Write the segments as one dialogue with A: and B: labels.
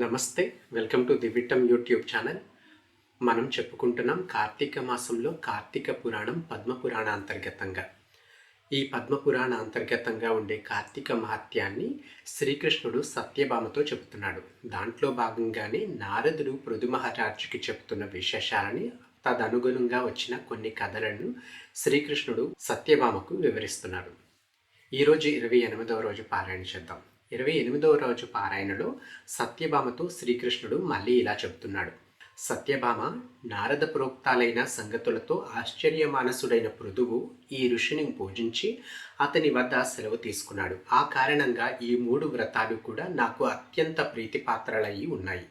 A: నమస్తే welcome to the YouTube channel. మనం చెప్పుకుంటున్నాం కార్తీక మాసంలో కార్తీక పురాణం పద్మ పురాణ అంతర్గతంగా ఈ పద్మ పురాణ అంతర్గతంగా ఉండే కార్తీక మహత్యాన్ని శ్రీకృష్ణుడు సత్యభామతో చెబుతున్నాడు. దాంట్లో భాగంగానే నారదుడు పృథు మహారాజుకి విశేషాలని తదనుగుణంగా వచ్చిన కొన్ని కథలను శ్రీకృష్ణుడు సత్యభామకు వివరిస్తున్నాడు. ఈరోజు ఇరవై ఎనిమిదవ రోజు పారాయణ చేద్దాం. ఇరవై ఎనిమిదవ రోజు పారాయణలో సత్యభామతో శ్రీకృష్ణుడు మళ్ళీ ఇలా చెబుతున్నాడు. సత్యభామ నారద ప్రోక్తాలైన సంగతులతో ఆశ్చర్యమానసుడైన పృథువు ఈ ఋషిని పూజించి అతని వద్ద సెలవు తీసుకున్నాడు. ఆ కారణంగా ఈ మూడు వ్రతాలు కూడా నాకు అత్యంత ప్రీతిపాత్రలయ్యి ఉన్నాయి.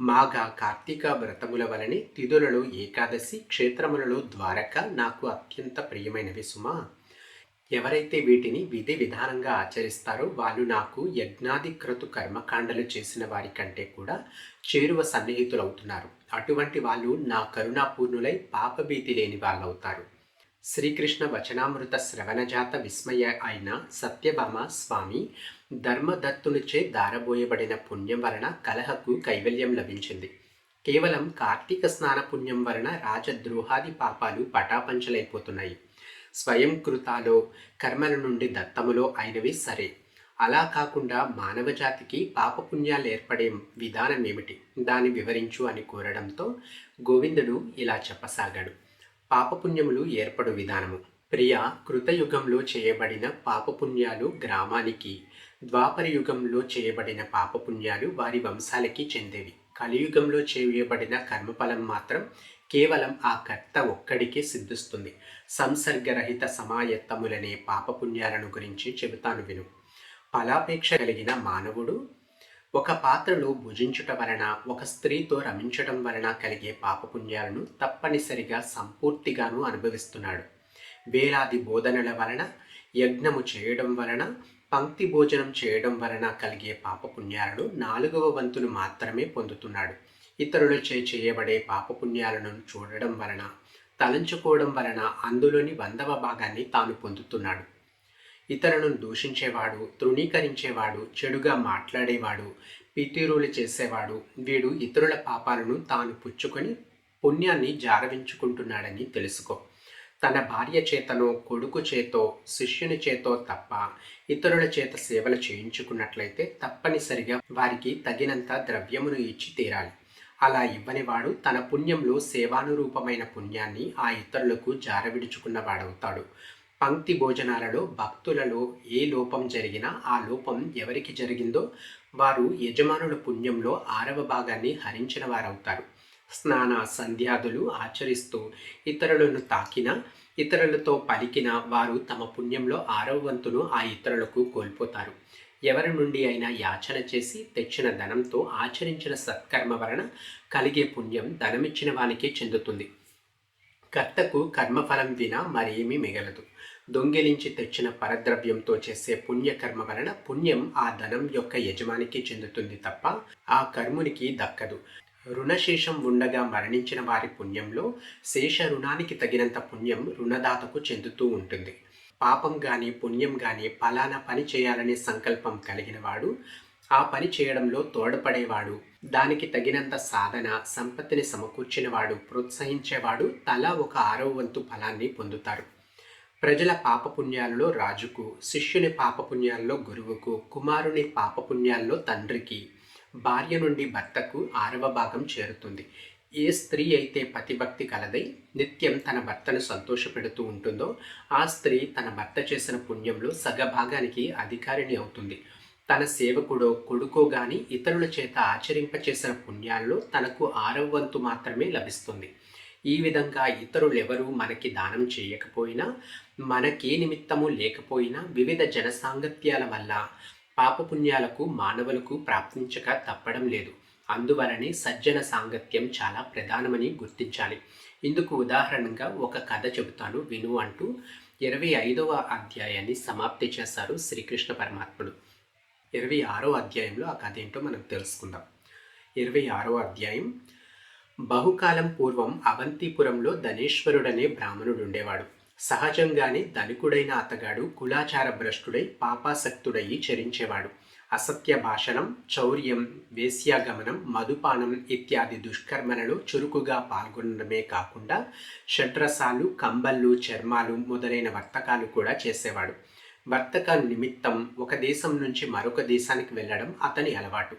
A: మాఘ కార్తీక వ్రతముల వలనే తిథులలో ఏకాదశి క్షేత్రములలో ద్వారక నాకు అత్యంత ప్రియమైనవి సుమా. ఎవరైతే వీటిని విధి విధానంగా ఆచరిస్తారో వాళ్ళు నాకు యజ్ఞాధిక్రతు కర్మకాండలు చేసిన వారి కంటే కూడా చేరువ సన్నిహితులవుతున్నారు అటువంటి వాళ్ళు నా కరుణాపూర్ణులై పాపభీతి లేని వాళ్ళు అవుతారు శ్రీకృష్ణ వచనామృత శ్రవణజాత విస్మయ అయిన సత్యభామ స్వామి ధర్మదత్తునిచే దారబోయబడిన పుణ్యం వలన కలహకు కైవల్యం లభించింది. కేవలం కార్తీక స్నాన పుణ్యం వలన రాజద్రోహాది పాపాలు పటాపంచలైపోతున్నాయి. స్వయం కృతాలో కర్మల నుండి దత్తములో అయినవి సరే. అలా కాకుండా మానవ జాతికి పాపపుణ్యాలు ఏర్పడే విధానం ఏమిటి? దాన్ని వివరించు అని కోరడంతో గోవిందుడు ఇలా చెప్పసాగాడు. పాపపుణ్యములు ఏర్పడు విధానము. ప్రియ కృతయుగంలో చేయబడిన పాపపుణ్యాలు గ్రామానికి ద్వాపర యుగంలో చేయబడిన పాపపుణ్యాలు వారి వంశాలకి చెందేవి. కలియుగంలో చేయబడిన కర్మఫలం మాత్రం కేవలం ఆ కర్త ఒక్కడికే సిద్ధిస్తుంది. సంసర్గరహిత సమాయత్తములనే పాపపుణ్యాలను గురించి చెబుతాను విను. ఫలాపేక్ష కలిగిన మానవుడు ఒక పాత్రలో భుజించుట వలన ఒక స్త్రీతో రమించటం వలన కలిగే పాపపుణ్యాలను తప్పనిసరిగా సంపూర్తిగాను అనుభవిస్తున్నాడు. వేలాది బోధనల వలన యజ్ఞము చేయడం వలన పంక్తి భోజనం చేయడం వలన కలిగే పాపపుణ్యాలను నాలుగవ వంతును మాత్రమే పొందుతున్నాడు. ఇతరులచే చేయబడే పాపపుణ్యాలను చూడడం వలన తలంచుకోవడం వలన అందులోని వందవ భాగాన్ని తాను పొందుతున్నాడు. ఇతరులను దూషించేవాడు తృణీకరించేవాడు చెడుగా మాట్లాడేవాడు పితీరులు చేసేవాడు వీడు ఇతరుల పాపాలను తాను పుచ్చుకొని పుణ్యాన్ని జారవించుకుంటున్నాడని తెలుసుకో. తన భార్య చేతనో కొడుకు చేతో శిష్యుని చేతో తప్ప ఇతరుల చేత సేవలు చేయించుకున్నట్లయితే తప్పనిసరిగా వారికి తగినంత ద్రవ్యమును ఇచ్చి తీరాలి. అలా ఇవ్వనివాడు తన పుణ్యంలో సేవానురూపమైన పుణ్యాన్ని ఆ ఇతరులకు జారవిడుచుకున్నవాడవుతాడు. పంక్తి భోజనాలలో భక్తులలో ఏ లోపం జరిగినా ఆ లోపం ఎవరికి జరిగిందో వారు యజమానుల పుణ్యంలో ఆరవ భాగాన్ని హరించిన వారవుతారు స్నాన సంధ్యాదులు ఆచరిస్తూ ఇతరులను తాకిన ఇతరులతో పలికిన వారు తమ పుణ్యంలో ఆరవ వంతును ఆ ఇతరులకు కోల్పోతారు. ఎవరి నుండి అయినా యాచన చేసి తెచ్చిన ధనంతో ఆచరించిన సత్కర్మ వలన కలిగే పుణ్యం ధనమిచ్చిన వానికే చెందుతుంది. కర్తకు కర్మఫలం వినా మరేమీ మిగలదు. దొంగిలించి తెచ్చిన పరద్రవ్యంతో చేసే పుణ్యకర్మ వలన పుణ్యం ఆ ధనం యొక్క యజమానికి చెందుతుంది తప్ప ఆ కర్మునికి దక్కదు. రుణశేషం ఉండగా మరణించిన వారి పుణ్యంలో శేష రుణానికి తగినంత పుణ్యం రుణదాతకు చెందుతూ ఉంటుంది. పాపం కానీ పుణ్యం కానీ ఫలానా పని చేయాలనే సంకల్పం కలిగినవాడు ఆ పని చేయడంలో తోడ్పడేవాడు దానికి తగినంత సాధన సంపత్తిని సమకూర్చినవాడు ప్రోత్సహించేవాడు తలా ఒక ఆరవ వంతు ఫలాన్ని పొందుతారు. ప్రజల పాపపుణ్యాలలో రాజుకు శిష్యుని పాపపుణ్యాలలో గురువుకు కుమారుని పాపపుణ్యాలలో తండ్రికి భార్య నుండి భర్తకు ఆరవ భాగం చేరుతుంది. ఏ స్త్రీ అయితే పతిభక్తి కలదై నిత్యం తన భర్తను సంతోషపెడుతూ ఉంటుందో ఆ స్త్రీ తన భర్త చేసిన పుణ్యంలో సగభాగానికి అధికారిణి అవుతుంది. తన సేవకుడో కొడుకో గాని ఇతరుల చేత ఆచరింపచేసిన పుణ్యాల్లో తనకు ఆరవ వంతు మాత్రమే లభిస్తుంది. ఈ విధంగా ఇతరులు ఎవరు మనకి దానం చేయకపోయినా మనకే నిమిత్తము లేకపోయినా వివిధ జనసాంగత్యాల వల్ల పాపపుణ్యాలకు మానవులకు ప్రాప్తించక తప్పడం లేదు. అందువలనే సజ్జన సాంగత్యం చాలా ప్రధానమని గుర్తించాలి. ఇందుకు ఉదాహరణగా ఒక కథ చెబుతాను. విను అంటూ ఇరవై ఐదవ అధ్యాయాన్ని సమాప్తి చేశారు శ్రీకృష్ణ పరమాత్ముడు. ఇరవై ఆరో అధ్యాయంలో ఆ కథ ఏంటో మనం తెలుసుకుందాం. ఇరవై ఆరో అధ్యాయం. బహుకాలం పూర్వం అవంతిపురంలో ధనేశ్వరుడనే బ్రాహ్మణుడు ఉండేవాడు సహజంగానే ధనికుడైన అతగాడు కులాచార భ్రష్టుడై పాపాసక్తుడయి చరించేవాడు. అసత్య భాషణం చౌర్యం వేశ్యాగమనం మధుపానం ఇత్యాది దుష్కర్మలలో చురుకుగా పాల్గొనడమే కాకుండా షడ్రసాలు కంబళ్ళు చర్మాలు మొదలైన వర్తకాలు కూడా చేసేవాడు. వర్తక నిమిత్తం ఒక దేశం నుంచి మరొక దేశానికి వెళ్ళడం అతని అలవాటు.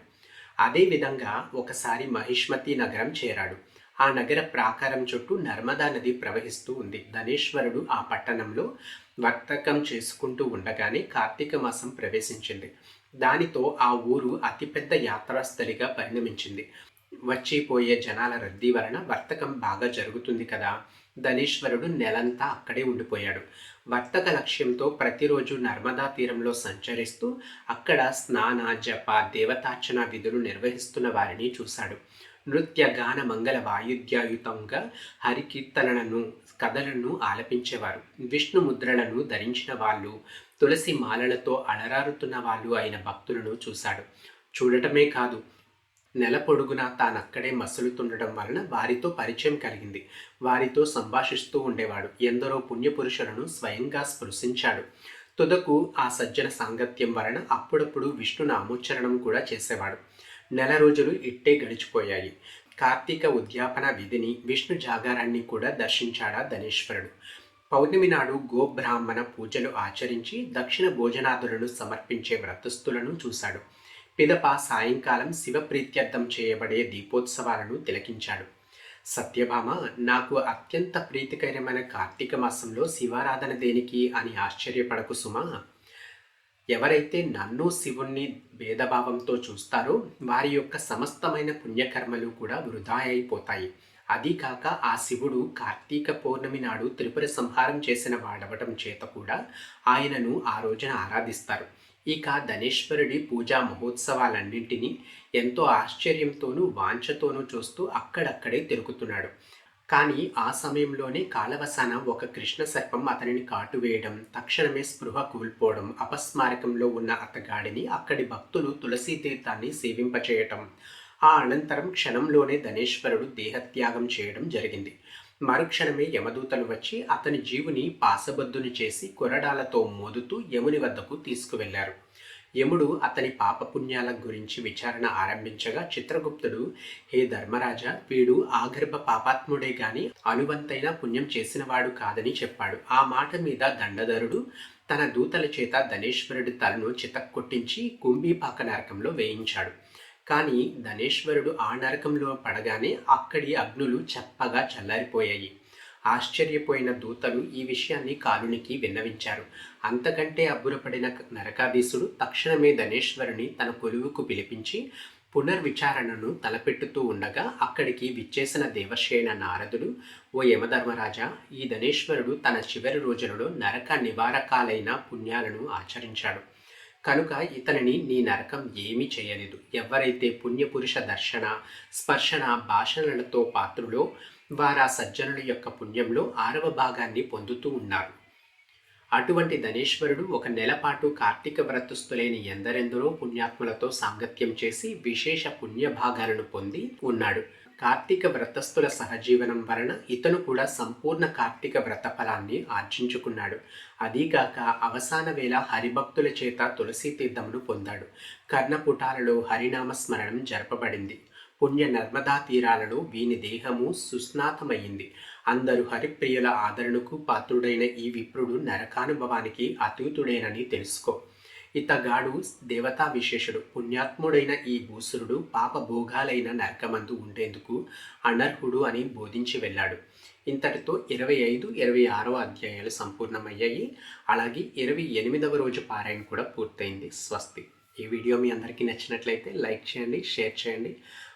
A: అదేవిధంగా ఒకసారి మహిష్మతి నగరం చేరాడు. ఆ నగర ప్రాకారం చుట్టూ నర్మదా నది ప్రవహిస్తూ ఉంది. ధనేశ్వరుడు ఆ పట్టణంలో వర్తకం చేసుకుంటూ ఉండగానే కార్తీక మాసం ప్రవేశించింది. దానితో ఆ ఊరు అతిపెద్ద యాత్రాస్థలిగా పరిణమించింది. వచ్చిపోయే జనాల రద్దీ వలన వర్తకం బాగా జరుగుతుంది కదా? ధనేశ్వరుడు నెలంతా అక్కడే ఉండిపోయాడు. వర్తక లక్ష్యంతో ప్రతిరోజు నర్మదా తీరంలో సంచరిస్తూ అక్కడ స్నాన జప దేవతార్చన విధులు నిర్వహిస్తున్న వారిని చూశాడు. నృత్య గాన మంగళ వాయుద్యాయుతంగా హరికీర్తనలను కథలను ఆలపించేవారు. విష్ణు ముద్రలను ధరించిన వాళ్ళు తులసి మాలలతో అలరారుతున్న వాళ్ళు అయిన భక్తులను చూశాడు. చూడటమే కాదు నెల పొడుగునా తానక్కడే మసులుతుండటం వలన వారితో పరిచయం కలిగింది. వారితో సంభాషిస్తూ ఉండేవాడు. ఎందరో పుణ్యపురుషులను స్వయంగా స్పృశించాడు. తుదకు ఆ సజ్జన సాంగత్యం వలన అప్పుడప్పుడు విష్ణు నామోచ్చరణం కూడా చేసేవాడు. నెల రోజులు ఇట్టే గడిచిపోయాయి. కార్తీక ఉద్యాపన విధిని విష్ణు జాగారాన్ని కూడా దర్శించాడా ధనేశ్వరుడు. పౌర్ణమి నాడు గోబ్రాహ్మణ పూజలు ఆచరించి దక్షిణ భోజనాదులను సమర్పించే వ్రతస్థులను చూశాడు. పిదప సాయంకాలం శివప్రీత్యర్థం చేయబడే దీపోత్సవాలను తిలకించాడు. సత్యభామ నాకు అత్యంత ప్రీతికరమైన కార్తీక మాసంలో శివారాధన దేనికి అని ఆశ్చర్యపడకు సుమా. ఎవరైతే నన్ను శివుణ్ణి భేదభావంతో చూస్తారో వారి యొక్క సమస్తమైన పుణ్యకర్మలు కూడా వృధా అయిపోతాయి. అది కాక ఆ శివుడు కార్తీక పౌర్ణమి నాడు త్రిపుర సంహారం చేసిన వాడవటం చేత కూడా ఆయనను ఆ రోజున ఆరాధిస్తారు. ఇక ధనేశ్వరుడి పూజా మహోత్సవాలన్నింటినీ ఎంతో ఆశ్చర్యంతోనూ వాంఛతోనూ చూస్తూ అక్కడక్కడే తిరుగుతున్నాడు. కానీ ఆ సమయంలోనే కాలవసాన ఒక కృష్ణ సర్పం అతనిని కాటువేయడం తక్షణమే స్పృహ కూల్పోవడం అపస్మారకంలో ఉన్న అతగాడిని అక్కడి భక్తులు తులసీ తీర్థాన్ని సేవింపచేయటం ఆ అనంతరం క్షణంలోనే ధనేశ్వరుడు దేహత్యాగం చేయడం జరిగింది. మరుక్షణమే యమదూతలు వచ్చి అతని జీవుని పాసబద్దును చేసి కొరడాలతో మోదుతూ యముని వద్దకు తీసుకువెళ్ళారు. యముడు అతని పాపపుణ్యాల గురించి విచారణ ఆరంభించగా చిత్రగుప్తుడు హే ధర్మరాజా వీడు ఆగర్భ పాపాత్ముడే గాని అనువంతైన పుణ్యం చేసినవాడు కాదని చెప్పాడు. ఆ మాట మీద దండధరుడు తన దూతల చేత ధనేశ్వరుడి తలను చితక్కొట్టించి కుంభీపాక నరకంలో వేయించాడు. కానీ ధనేశ్వరుడు ఆ నరకంలో పడగానే అక్కడి అగ్నులు చెప్పగా చల్లారిపోయాయి. ఆశ్చర్యపోయిన దూతలు ఈ విషయాన్ని కాలునికి విన్నవించారు. అంతకంటే అబ్బురపడిన నరకాధీశుడు తక్షణమే ధనేశ్వరుని తన కొలువుకు పిలిపించి పునర్విచారణను తలపెట్టుతూ ఉండగా అక్కడికి విచ్చేసిన దేవర్షైన నారదుడు ఓ యమధర్మరాజా ఈ ధనేశ్వరుడు తన చివరి రోజులలో నరక నివారకాలైన పుణ్యాలను ఆచరించాడు. కనుక ఇతనిని నీ నరకం ఏమీ చేయలేదు. ఎవరైతే పుణ్యపురుష దర్శన స్పర్శన భాషణలతో పాత్రులో వారా సజ్జనుల యొక్క పుణ్యంలో ఆరవ భాగాన్ని పొందుతూ ఉన్నారు. అటువంటి ధనేశ్వరుడు ఒక నెలపాటు కార్తీక వ్రతస్థులైన ఎందరెందరో పుణ్యాత్ములతో సాంగత్యం చేసి విశేష పుణ్యభాగాలను పొంది ఉన్నాడు. కార్తీక వ్రతస్థుల సహజీవనం వలన ఇతను కూడా సంపూర్ణ కార్తీక వ్రత ఫలాన్ని ఆర్జించుకున్నాడు. అదీగాక అవసాన వేళ హరిభక్తుల చేత తులసీ తీర్థమును పొందాడు. కర్ణపుటాలలో హరినామ స్మరణం జరపబడింది. పుణ్య నర్మదా తీరాలలో వీని దేహము సుస్నాతమయ్యింది. అందరు హరిప్రియుల ఆదరణకు పాత్రుడైన ఈ విప్రుడు నరకానుభవానికి అతీతుడేనని తెలుసుకో. ఇతగాడు దేవతా విశేషుడు పుణ్యాత్ముడైన ఈ భూసురుడు పాప భోగాలైన నరకమందు ఉండేందుకు అనర్హుడు అని బోధించి వెళ్ళాడు. ఇంతటితో ఇరవై ఐదు ఇరవై ఆరవ అధ్యాయాలు సంపూర్ణమయ్యాయి. అలాగే ఇరవై ఎనిమిదవ రోజు పారాయణ కూడా పూర్తయింది. స్వస్తి. ఈ వీడియో మీ అందరికీ నచ్చినట్లయితే లైక్ చేయండి షేర్ చేయండి.